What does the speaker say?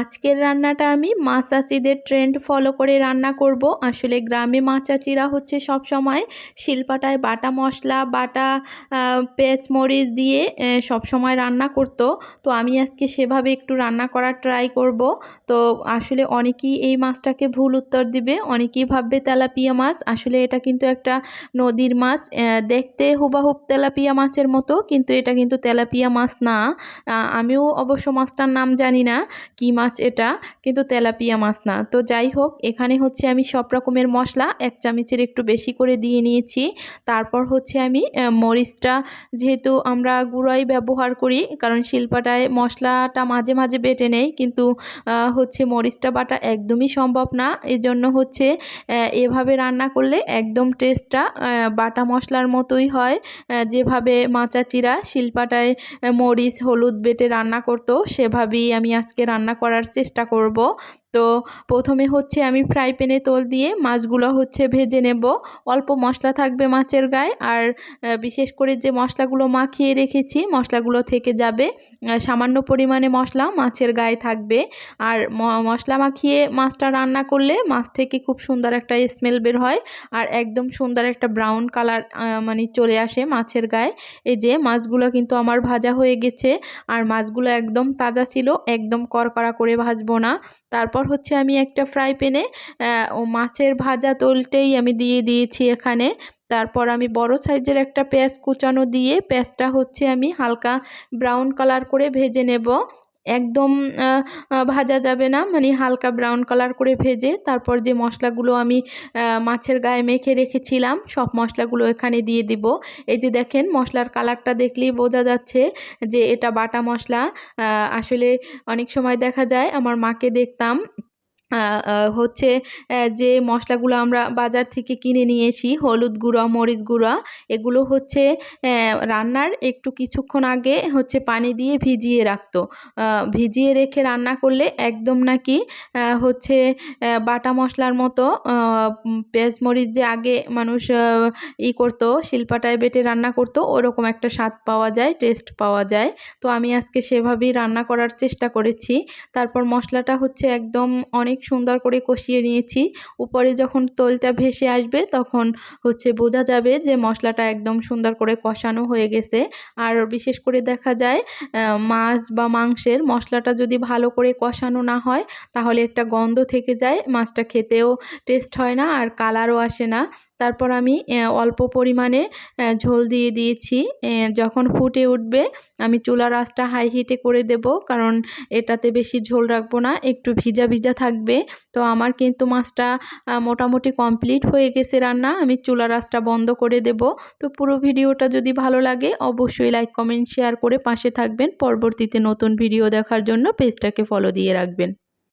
আজকের রান্নাটা আমি মা চাচিদের ট্রেন্ড ফলো করে রান্না করব। আসলে গ্রামে মা চাচিরা হচ্ছে সব সময় শিলপাটায় বাটা মশলা, বাটা পেঁচমরিচ দিয়ে সব সময় রান্না করত। তো আমি আজকে সেভাবে একটু রান্না করার ট্রাই করব। তো আসলে অনেকেই এই মাছটাকে ভুল উত্তর দিবে, অনেকেই ভাববে তেলাপিয়া মাছ। আসলে এটা কিন্তু একটা নদীর মাছ। দেখতে হুবাহুব তেলাপিয়া মাছের মতো, কিন্তু এটা কিন্তু তেলাপিয়া মাছ না। আমিও অবশ্য মাছটার নাম জানি না। কি মাছ এটা কিন্তু তেলাপিয়া মাছ না। তো যাই হোক এখানে হচ্ছে আমি সব রকমের মশলা এক চামচের একটু বেশি করে দিয়ে নিয়েছি। তারপর হচ্ছে আমি মরিচটা যেহেতু আমরা গুঁড়াই ব্যবহার করি কারণ শিল্পাটায় মশলাটা মাঝে মাঝে বেটে নেই কিন্তু হচ্ছে মরিচটা বাটা একদমই সম্ভব না। এই জন্য হচ্ছে এভাবে রান্না করলে একদম টেস্টটা বাটা মশলার মতোই হয়। যেভাবে মাচাচিরা শিলপাটায় আহ, মরিচ হলুদ বেটে রান্না করতো সেভাবেই আমি আজকে রান্না করার চেষ্টা করব। তো প্রথমে হচ্ছে আমি ফ্রাই প্যানে তোল দিয়ে মাছগুলো হচ্ছে ভেজে নেব। অল্প মশলা থাকবে মাছের গায়ে আর বিশেষ করে যে মশলাগুলো মাখিয়ে রেখেছি মশলাগুলো থেকে যাবে সামান্য পরিমাণে মশলা মাছের গায়ে থাকবে। আর মশলা মাখিয়ে মাছটা রান্না করলে মাছ থেকে খুব সুন্দর একটা স্মেল বের হয় আর একদম সুন্দর একটা ব্রাউন কালার মানে চলে আসে মাছের গায়ে। এই যে মাছগুলো কিন্তু আমার ভাজা হয়ে গেছে আর মাছগুলো একদম তাজা ছিল, একদম করকরা করে ভাজবো না। তারপর হচ্ছে আমি একটা ফ্রাই প্যানে ও মাছের ভাজা তোলটেই আমি দিয়ে দিয়েছি এখানে। তারপর আমি বড় সাইজের একটা পেঁয়াজ কুচানো দিয়ে পেঁয়াজটা হচ্ছে আমি হালকা ব্রাউন কালার করে ভেজে নেব। একদম ভাজা যাবে না। মানে হালকা ব্রাউন কালার করে ভেজে তারপর যে মশলাগুলো আমি মাছের গায়ে মেখে রেখেছিলাম, সব মশলাগুলো এখানে দিয়ে দিব। এই যে দেখেন, মশলার কালারটা দেখলেই বোঝা যাচ্ছে যে এটা বাটা মশলা। আসলে অনেক সময় দেখা যায়, আমার মাকে দেখতাম হচ্ছে যে মশলাগুলো আমরা বাজার থেকে কিনে নিয়ে এসি, হলুদ গুঁড়া, মরিচ গুঁড়া, এগুলো হচ্ছে রান্নার একটু কিছুক্ষণ আগে হচ্ছে পানি দিয়ে ভিজিয়ে রাখতো। ভিজিয়ে রেখে রান্না করলে একদম নাকি হচ্ছে বাটা মশলার মতো পেঁয়াজ মরিচ যে আগে মানুষ ই করতো, শিল্পাটায় বেটে রান্না করতো, ওরকম একটা স্বাদ পাওয়া যায়, টেস্ট পাওয়া যায়। তো আমি আজকে সেভাবেই রান্না করার চেষ্টা করেছি। তারপর মশলাটা হচ্ছে একদম অনেক সুন্দর করে কষিয়ে নিয়েছি। উপরে যখন তোলটা ভেসে আসবে তখন হচ্ছে বোঝা যাবে যে মশলাটা একদম সুন্দর করে কষানো হয়ে গেছে। আর বিশেষ করে দেখা যায় মাছ বা মাংসের মশলাটা যদি ভালো করে কষানো না হয় তাহলে একটা গন্ধ থেকে যায়, মাছটা খেতেও টেস্ট হয় না আর কালারও আসে না। তারপর আমি অল্প পরিমাণে ঝোল দিয়ে দিয়েছি। যখন ফুটে উঠবে আমি চুলার আঁচটা হাই হিটে করে দেব কারণ এটাতে বেশি ঝোল রাখব না, একটু ভিজা ভিজা থাকবে। তো আমার কিন্তু মাছটা মোটামুটি কমপ্লিট হয়ে গেছে রান্না। আমি চুলা রাসটা বন্ধ করে দেব। তো পুরো ভিডিওটা যদি ভালো লাগে, অবশ্যই লাইক কমেন্ট শেয়ার করে পাশে থাকবেন। পরবর্তীতে নতুন ভিডিও দেখার জন্য পেজটাকে ফলো দিয়ে রাখবেন।